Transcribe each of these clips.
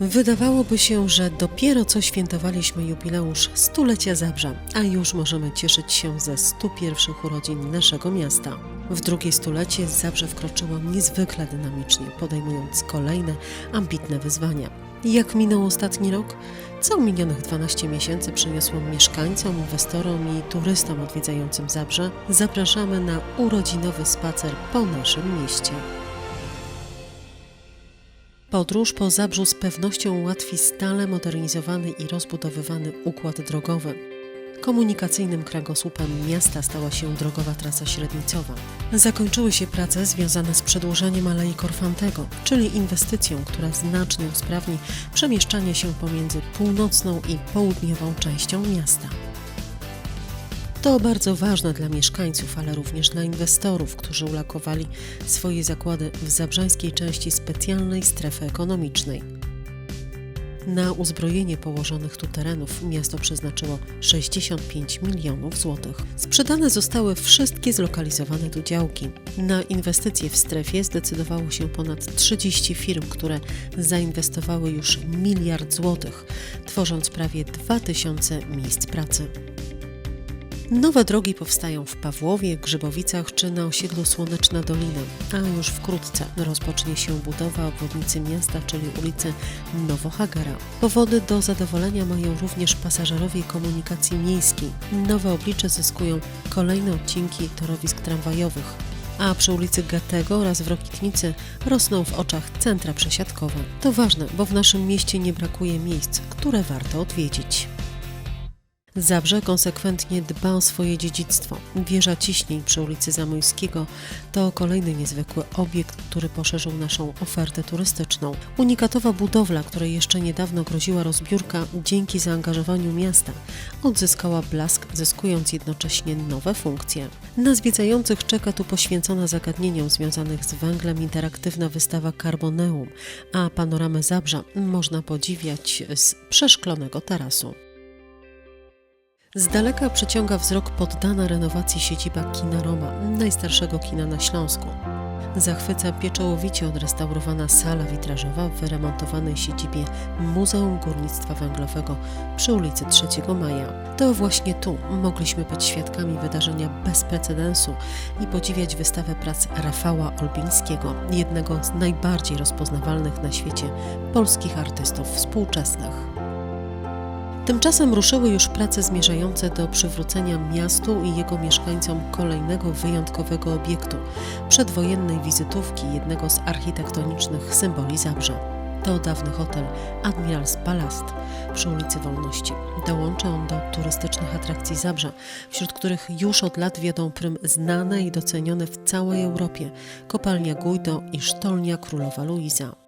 Wydawałoby się, że dopiero co świętowaliśmy jubileusz stulecia Zabrza, a już możemy cieszyć się ze 101 urodzin naszego miasta. W drugie stulecie Zabrze wkroczyło niezwykle dynamicznie, podejmując kolejne ambitne wyzwania. Jak minął ostatni rok? Co minionych 12 miesięcy przyniosło mieszkańcom, inwestorom i turystom odwiedzającym Zabrze? Zapraszamy na urodzinowy spacer po naszym mieście. Podróż po Zabrzu z pewnością ułatwi stale modernizowany i rozbudowywany układ drogowy. Komunikacyjnym kręgosłupem miasta stała się drogowa trasa średnicowa. Zakończyły się prace związane z przedłużeniem Alei Korfantego, czyli inwestycją, która znacznie usprawni przemieszczanie się pomiędzy północną i południową częścią miasta. To bardzo ważne dla mieszkańców, ale również dla inwestorów, którzy ulokowali swoje zakłady w zabrzańskiej części specjalnej strefy ekonomicznej. Na uzbrojenie położonych tu terenów miasto przeznaczyło 65 milionów złotych. Sprzedane zostały wszystkie zlokalizowane tu działki. Na inwestycje w strefie zdecydowało się ponad 30 firm, które zainwestowały już miliard złotych, tworząc prawie 2000 miejsc pracy. Nowe drogi powstają w Pawłowie, Grzybowicach czy na osiedlu Słoneczna Dolina, a już wkrótce rozpocznie się budowa obwodnicy miasta, czyli ulicy Nowohagera. Powody do zadowolenia mają również pasażerowie komunikacji miejskiej. Nowe oblicze zyskują kolejne odcinki torowisk tramwajowych. A przy ulicy Gatego oraz w Rokitnicy rosną w oczach centra przesiadkowe. To ważne, bo w naszym mieście nie brakuje miejsc, które warto odwiedzić. Zabrze konsekwentnie dba o swoje dziedzictwo. Wieża Ciśnień przy ulicy Zamojskiego to kolejny niezwykły obiekt, który poszerzył naszą ofertę turystyczną. Unikatowa budowla, której jeszcze niedawno groziła rozbiórka, dzięki zaangażowaniu miasta odzyskała blask, zyskując jednocześnie nowe funkcje. Na zwiedzających czeka tu poświęcona zagadnieniom związanych z węglem interaktywna wystawa Carboneum, a panoramę Zabrza można podziwiać z przeszklonego tarasu. Z daleka przyciąga wzrok poddana renowacji siedziba Kina Roma, najstarszego kina na Śląsku. Zachwyca pieczołowicie odrestaurowana sala witrażowa w wyremontowanej siedzibie Muzeum Górnictwa Węglowego przy ulicy 3 Maja. To właśnie tu mogliśmy być świadkami wydarzenia bez precedensu i podziwiać wystawę prac Rafała Olbińskiego, jednego z najbardziej rozpoznawalnych na świecie polskich artystów współczesnych. Tymczasem ruszyły już prace zmierzające do przywrócenia miastu i jego mieszkańcom kolejnego wyjątkowego obiektu przedwojennej wizytówki jednego z architektonicznych symboli Zabrza. To dawny hotel Admirals Palast przy ulicy Wolności. Dołącza on do turystycznych atrakcji Zabrza, wśród których już od lat wiodą prym znane i docenione w całej Europie kopalnia Guido i sztolnia Królowa Luiza.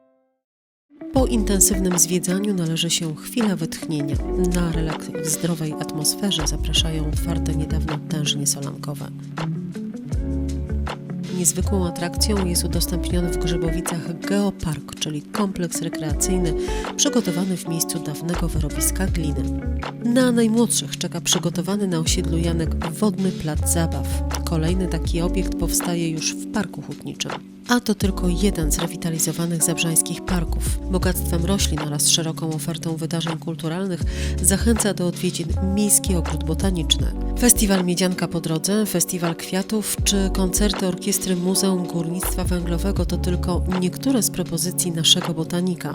Po intensywnym zwiedzaniu należy się chwila wytchnienia. Na relaks w zdrowej atmosferze zapraszają otwarte niedawno tężnie solankowe. Niezwykłą atrakcją jest udostępniony w Grzybowicach Geopark, czyli kompleks rekreacyjny przygotowany w miejscu dawnego wyrobiska gliny. Na najmłodszych czeka przygotowany na osiedlu Janek wodny plac zabaw. Kolejny taki obiekt powstaje już w Parku Hutniczym. A to tylko jeden z rewitalizowanych zabrzańskich parków. Bogactwem roślin oraz szeroką ofertą wydarzeń kulturalnych zachęca do odwiedzin Miejski Ogród Botaniczny. Festiwal Miedzianka po drodze, Festiwal Kwiatów czy koncerty orkiestry Muzeum Górnictwa Węglowego to tylko niektóre z propozycji naszego botanika.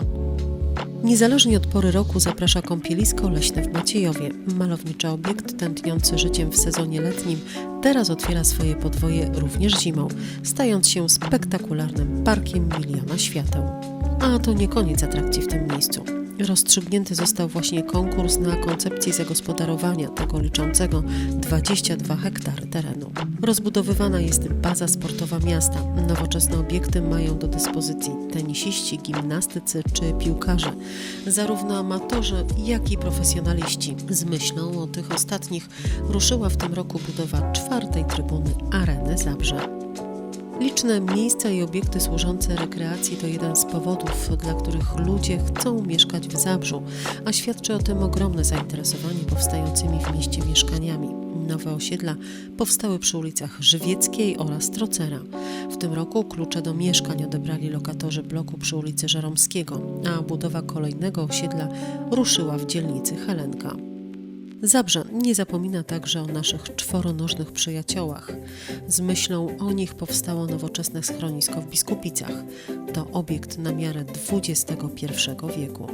Niezależnie od pory roku zaprasza kąpielisko leśne w Maciejowie. Malowniczy obiekt tętniący życiem w sezonie letnim teraz otwiera swoje podwoje również zimą, stając się spektakularnym parkiem miliona świateł. A to nie koniec atrakcji w tym miejscu. Rozstrzygnięty został właśnie konkurs na koncepcję zagospodarowania tego liczącego 22 hektary terenu. Rozbudowywana jest baza sportowa miasta. Nowoczesne obiekty mają do dyspozycji tenisiści, gimnastycy czy piłkarze, zarówno amatorzy, jak i profesjonaliści. Z myślą o tych ostatnich ruszyła w tym roku budowa czwartej trybuny Areny Zabrze. Liczne miejsca i obiekty służące rekreacji to jeden z powodów, dla których ludzie chcą mieszkać w Zabrzu, a świadczy o tym ogromne zainteresowanie powstającymi w mieście mieszkaniami. Nowe osiedla powstały przy ulicach Żywieckiej oraz Trocera. W tym roku klucze do mieszkań odebrali lokatorzy bloku przy ulicy Żeromskiego, a budowa kolejnego osiedla ruszyła w dzielnicy Helenka. Zabrze nie zapomina także o naszych czworonożnych przyjaciołach. Z myślą o nich powstało nowoczesne schronisko w Biskupicach. To obiekt na miarę XXI wieku.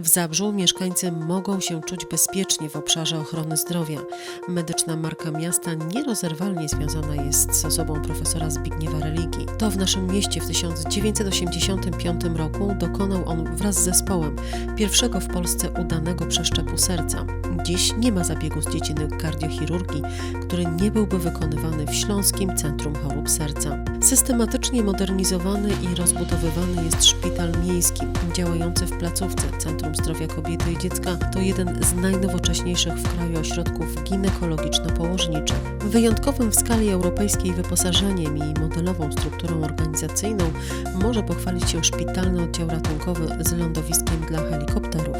W Zabrzu mieszkańcy mogą się czuć bezpiecznie w obszarze ochrony zdrowia. Medyczna marka miasta nierozerwalnie związana jest z osobą profesora Zbigniewa Religii. To w naszym mieście w 1985 roku dokonał on wraz z zespołem pierwszego w Polsce udanego przeszczepu serca. Dziś nie ma zabiegu z dziedziny kardiochirurgii, który nie byłby wykonywany w Śląskim Centrum Chorób Serca. Systematycznie modernizowany i rozbudowywany jest szpital miejski, działający w placówce Centrum Zdrowia Kobiety i Dziecka. To jeden z najnowocześniejszych w kraju ośrodków ginekologiczno-położniczych. Wyjątkowym w skali europejskiej wyposażeniem i modelową strukturą organizacyjną może pochwalić się szpitalny oddział ratunkowy z lądowiskiem dla helikopterów.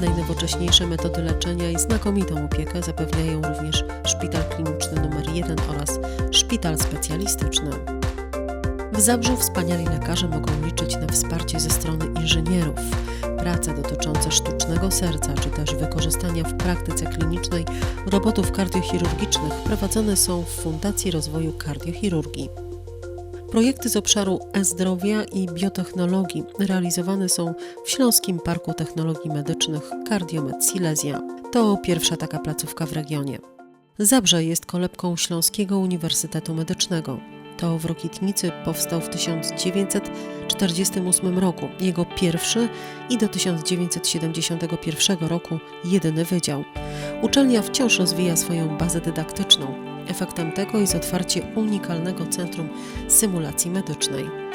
Najnowocześniejsze metody leczenia i znakomitą opiekę zapewniają również szpital kliniczny nr 1 oraz szpital specjalistyczny. W Zabrzu wspaniali lekarze mogą liczyć na wsparcie ze strony inżynierów. Prace dotyczące sztucznego serca czy też wykorzystania w praktyce klinicznej robotów kardiochirurgicznych prowadzone są w Fundacji Rozwoju Kardiochirurgii. Projekty z obszaru e-zdrowia i biotechnologii realizowane są w Śląskim Parku Technologii Medycznych Cardiomed Silesia. To pierwsza taka placówka w regionie. Zabrze jest kolebką Śląskiego Uniwersytetu Medycznego. To w Rokitnicy powstał w 1948 roku jego pierwszy i do 1971 roku jedyny wydział. Uczelnia wciąż rozwija swoją bazę dydaktyczną. Efektem tego jest otwarcie unikalnego centrum symulacji medycznej.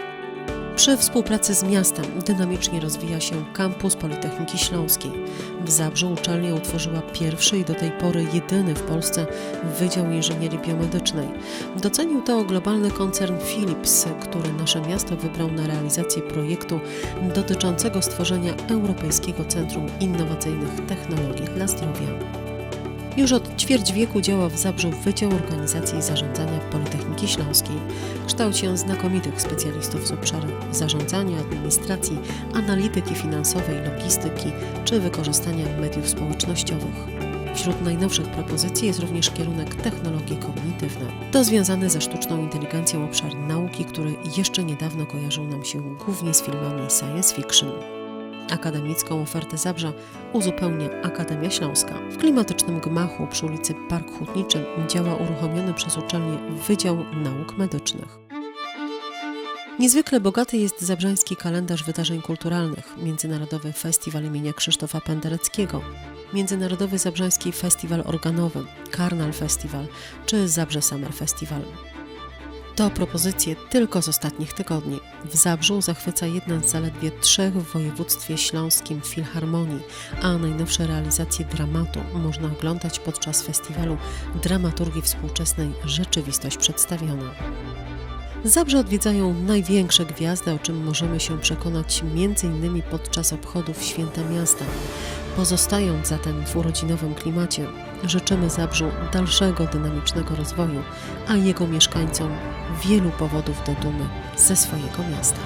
Przy współpracy z miastem dynamicznie rozwija się kampus Politechniki Śląskiej. W Zabrzu uczelnia utworzyła pierwszy i do tej pory jedyny w Polsce Wydział Inżynierii Biomedycznej. Docenił to globalny koncern Philips, który nasze miasto wybrał na realizację projektu dotyczącego stworzenia Europejskiego Centrum Innowacyjnych Technologii dla Zdrowia. Już od ćwierć wieku działa w Zabrzu Wydział Organizacji i Zarządzania Politechniki Śląskiej. Kształci on znakomitych specjalistów z obszaru zarządzania, administracji, analityki finansowej, logistyki czy wykorzystania mediów społecznościowych. Wśród najnowszych propozycji jest również kierunek technologie kognitywne. To związany ze sztuczną inteligencją obszar nauki, który jeszcze niedawno kojarzył nam się głównie z filmami science fiction. Akademicką ofertę Zabrza uzupełnia Akademia Śląska. W klimatycznym gmachu przy ulicy Park Hutniczy działa uruchomiony przez uczelnię Wydział Nauk Medycznych. Niezwykle bogaty jest zabrzański kalendarz wydarzeń kulturalnych, Międzynarodowy Festiwal imienia Krzysztofa Pendereckiego, Międzynarodowy Zabrzański Festiwal Organowy, Karnal Festiwal czy Zabrze Summer Festival. To propozycje tylko z ostatnich tygodni. W Zabrzu zachwyca jedna z zaledwie trzech w województwie śląskim filharmonii, a najnowsze realizacje dramatu można oglądać podczas festiwalu dramaturgii współczesnej Rzeczywistość Przedstawiona. Zabrze odwiedzają największe gwiazdy, o czym możemy się przekonać m.in. podczas obchodów Święta Miasta. Pozostając zatem w urodzinowym klimacie, życzymy Zabrzu dalszego dynamicznego rozwoju, a jego mieszkańcom wielu powodów do dumy ze swojego miasta.